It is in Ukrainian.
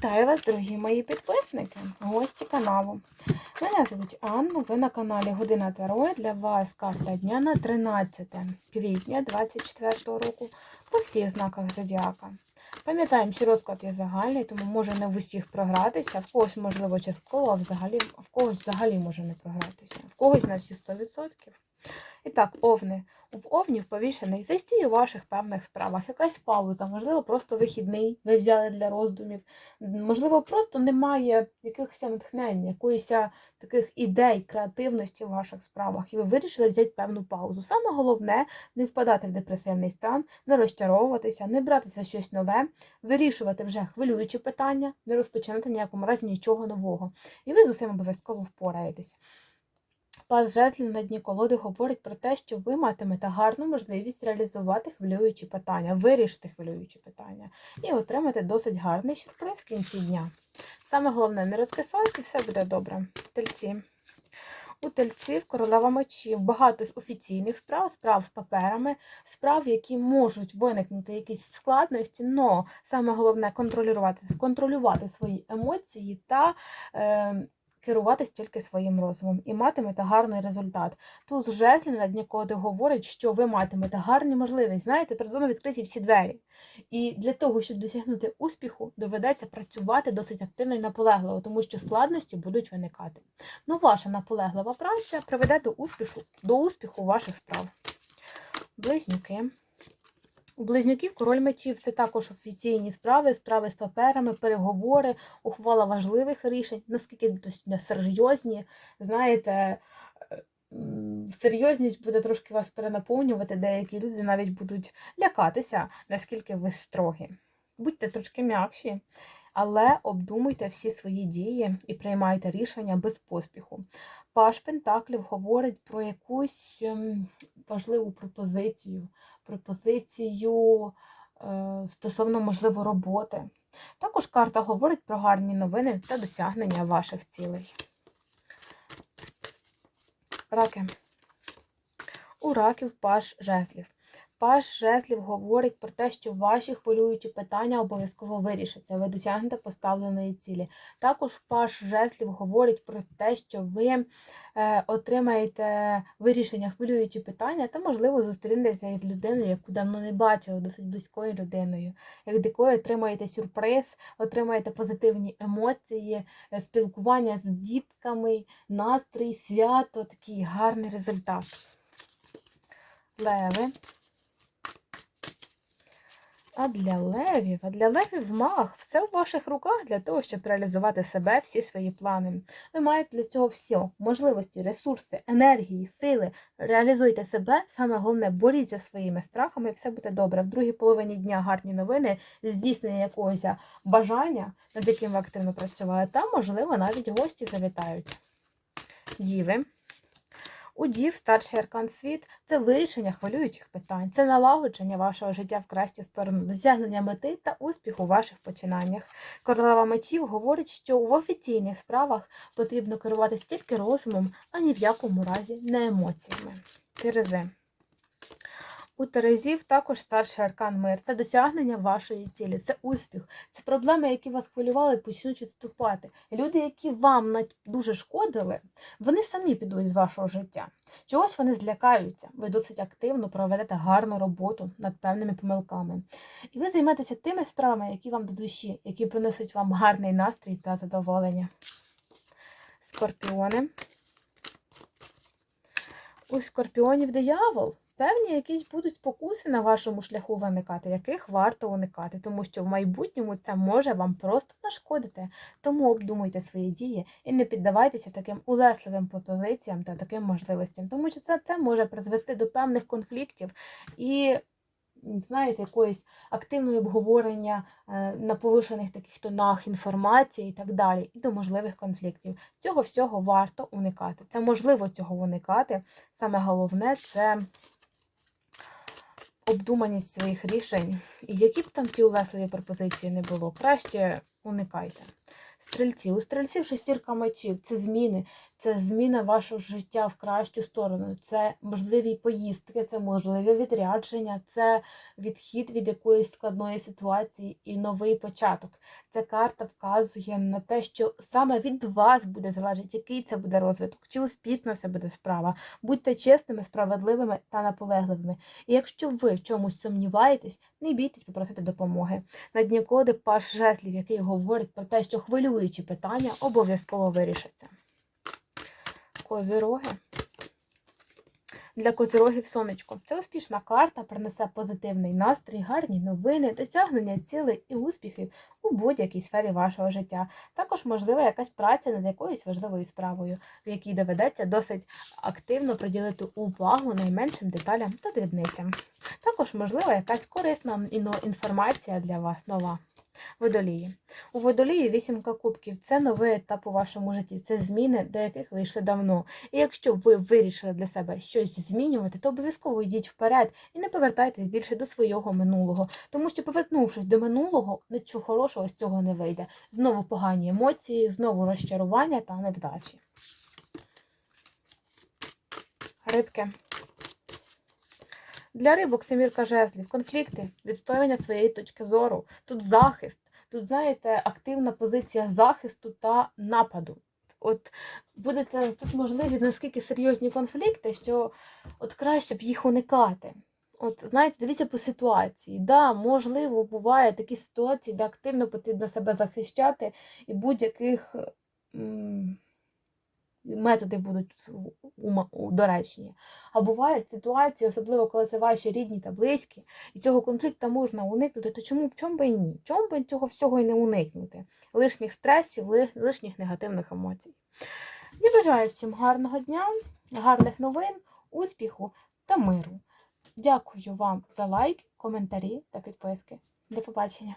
Вітаю вас, дорогі мої підписники, гості каналу. Мене звуть Анна, ви на каналі Година Таро. Для вас карта дня на 13 квітня 2024 року по всіх знаках Зодіака. Пам'ятаємо, що розклад є загальний, тому може не в усіх програтися, в когось, можливо, частково, а взагалі, в когось взагалі може не програтися, в когось на всі 100%. І так, овни. В овнів повішений застій у ваших певних справах, якась пауза, можливо, просто вихідний, ви взяли для роздумів. Можливо, просто немає якихось натхнень, якоїсь таких ідей, креативності в ваших справах, і ви вирішили взяти певну паузу. Саме головне не впадати в депресивний стан, не розчаровуватися, не братися щось нове, вирішувати вже хвилюючі питання, не розпочинати ніякому разі нічого нового. І ви з усім обов'язково впораєтесь. Пас жезлів на дні колоди говорить про те, що ви матимете гарну можливість реалізувати хвилюючі питання, вирішити хвилюючі питання і отримати досить гарний сюрприз в кінці дня. Саме головне, не розкисайте, все буде добре. Тельці. У тельців королева мечів багато офіційних справ, справ з паперами, справ, які можуть виникнути якісь складності, але саме головне контролювати, сконтролювати свої емоції та. Е, керуватись тільки своїм розумом і матимете гарний результат. Тут жезлі на дні говорить, що ви матимете гарні можливість. Знаєте, перед вами відкриті всі двері. І для того, щоб досягнути успіху, доведеться працювати досить активно і наполегливо, тому що складності будуть виникати. Ну, ваша наполеглива праця приведе до успіху, до успіху ваших справ. Близнюки. У близнюків король мечів це також офіційні справи, справи з паперами, переговори, ухвала важливих рішень, наскільки серйозні, знаєте, серйозність буде трошки вас перенаповнювати, деякі люди навіть будуть лякатися, наскільки ви строгі. Будьте трошки м'якші, але обдумуйте всі свої дії і приймайте рішення без поспіху. Паш Пентаклів говорить про якусь ем, важливу пропозицію, пропозицію е, стосовно, можливо, роботи. Також карта говорить про гарні новини та досягнення ваших цілей. Раки. У раків паш жезлів. Паш жезлів говорить про те, що ваші хвилюючі питання обов'язково вирішаться, ви досягнете поставленої цілі. Також паш жезлів говорить про те, що ви е, отримаєте вирішення хвилюючі питання, та, можливо, зустрінетеся із людиною, яку давно не бачили, досить близькою людиною, як якою отримаєте сюрприз, отримаєте позитивні емоції, е, спілкування з дітками, настрій, свято, такий гарний результат. Леви. А для левів, а для левів маг, все в ваших руках для того, щоб реалізувати себе, всі свої плани. Ви маєте для цього все, можливості, ресурси, енергії, сили. Реалізуйте себе, саме головне, боріться своїми страхами, і все буде добре. В другій половині дня гарні новини, здійснення якогось бажання, над яким ви активно працювали, та, можливо, навіть гості завітають. Діви. У дів старший аркан світ це вирішення хвилюючих питань, це налагодження вашого життя в кращу сторону, досягнення мети та успіху у ваших починаннях. Королева мечів говорить, що в офіційних справах потрібно керуватися тільки розумом, а ні в якому разі не емоціями. Терези. У Терезів також старший аркан мир. Це досягнення вашої цілі, це успіх, це проблеми, які вас хвилювали, почнуть відступати. Люди, які вам дуже шкодили, вони самі підуть з вашого життя. Чогось вони злякаються. Ви досить активно проведете гарну роботу над певними помилками. І ви займетеся тими справами, які вам до душі, які принесуть вам гарний настрій та задоволення. Скорпіони. У скорпіонів диявол певні якісь будуть спокуси на вашому шляху виникати, яких варто уникати, тому що в майбутньому це може вам просто нашкодити. Тому обдумуйте свої дії і не піддавайтеся таким улесливим пропозиціям та таким можливостям, тому що це, це може призвести до певних конфліктів і. Знаєте, якоїсь активної обговорення е, на повишених таких тонах інформації і так далі, і до можливих конфліктів. Цього всього варто уникати. Це можливо цього уникати. Саме головне це обдуманість своїх рішень. І які б там ті улесливі пропозиції не було, краще уникайте. Стрільці. У стрільців шестірка мечів це зміни, це зміна вашого життя в кращу сторону. Це можливі поїздки, це можливе відрядження, це відхід від якоїсь складної ситуації і новий початок. Ця карта вказує на те, що саме від вас буде залежати, який це буде розвиток, чи успішна це буде справа. Будьте чесними, справедливими та наполегливими. І якщо ви в чомусь сумніваєтесь, не бійтесь попросити допомоги. На дні коди паш жезлів, який говорить про те, що хвилюючі питання обов'язково вирішаться. Козироги. Для козирогів сонечко. Це успішна карта, принесе позитивний настрій, гарні новини, досягнення цілей і успіхів у будь-якій сфері вашого життя. Також можлива якась праця над якоюсь важливою справою, в якій доведеться досить активно приділити увагу найменшим деталям та дрібницям. Також можлива якась корисна інформація для вас нова. Водолії. У водолії вісімка кубків це новий етап у вашому житті, це зміни, до яких ви йшли давно. І якщо ви вирішили для себе щось змінювати, то обов'язково йдіть вперед і не повертайтесь більше до свого минулого. Тому що, повернувшись до минулого, нічого хорошого з цього не вийде. Знову погані емоції, знову розчарування та невдачі. Рибки. Для рибок семірка жезлів, конфлікти, відстоювання своєї точки зору, тут захист, тут, знаєте, активна позиція захисту та нападу. От будете тут можливі наскільки серйозні конфлікти, що от краще б їх уникати. От, знаєте, дивіться по ситуації. Да, можливо, буває такі ситуації, де активно потрібно себе захищати, і будь-яких методи будуть доречні. А бувають ситуації, особливо коли це ваші рідні та близькі, і цього конфлікту можна уникнути, то чому чому би і ні? Чому би цього всього і не уникнути? Лишніх стресів, лишніх негативних емоцій. Я бажаю всім гарного дня, гарних новин, успіху та миру. Дякую вам за лайк, коментарі та підписки. До побачення!